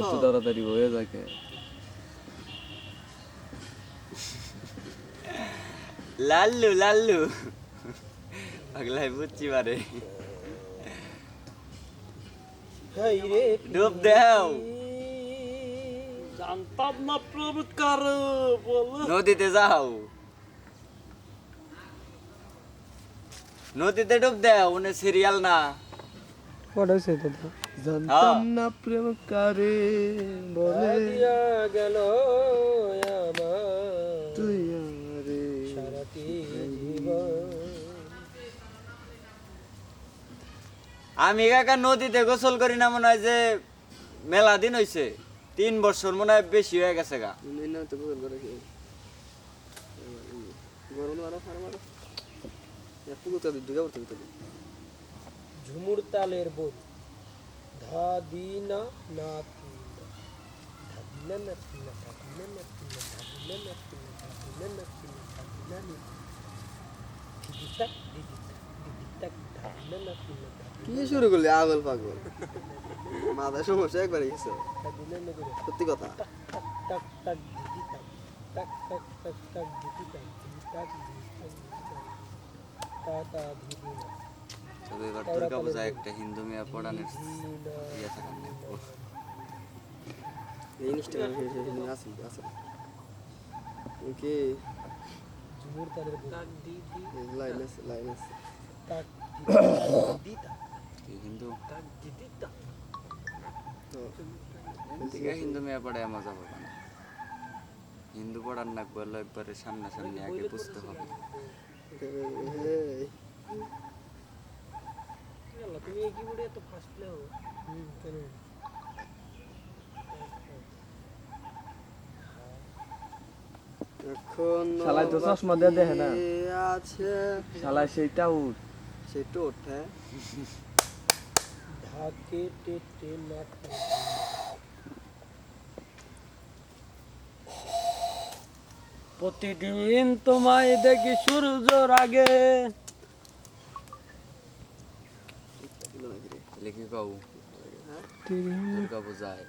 একটু তাড়াতাড়ি হয়ে যাকে। লাল্লু লাল্লু। পাগলাই বুঝছি বারে। ডুব দেও। জানতাম না প্রেম কারে নদীতে যাও। নদীতে ডুব দেও উনি সিরিয়াল না। কটা হয়েছে জানতাম না প্রেম কারে বলে। গেল তুই আমারে সারাটি আমি কাকা নদীতে গোসল করি না মনে হয় যে মেলা দিন হইছে। তিন বছর মনে হয় বেশি হয়ে গেছে গা। না তো গোল গরম মারো ফার মারো। পুরো তো দুগা করতে তো ঝুমুর তালের বোল ধা দি না না তি না। ধা দি না তি না, ধা দি না তি না, ধা দি না তি না, ধা দি না তি না, ধা দি না। দিদি তাক, দিদি তাক, দিদি তাক, ধা দি না তি না, কি শুরু করলি আগল পাগল মাথা সমস্যা একবার গেছে। সত্যি কথা টাক, টাক, টাক, দিদি তাক। টাক, টাক, টাক, টাক, দিদি তাক, দিদি তাক, দিদি তাক। তা, তা, দিদি না। তবে এবার দুর্গা পূজায় একটা হিন্দু মেয়ে পড়ানোর ইয়ে থাকার নেই। এই জিনিসটা আছে আছে কি ঝুমুর তালের লাইন আছে লাইন আছে তাক, দিদি হিন্দু তাক, দিদি তাক। ঠিক হিন্দু মেয়ে পড়ায় মজা পাবে না হিন্দু পড়ার না বলল একবারে সামনাসামনি আগে বুঝতে হবে শালায় তো চশমা দিয়ে দেখে না। আছে। শালা সেইটা উঠ। সেটা ঢাকে টেটে না প্রতিদিন তোমায় দেখি সূর্যর আগে তাহলে কি কও দুর্গা পূজায়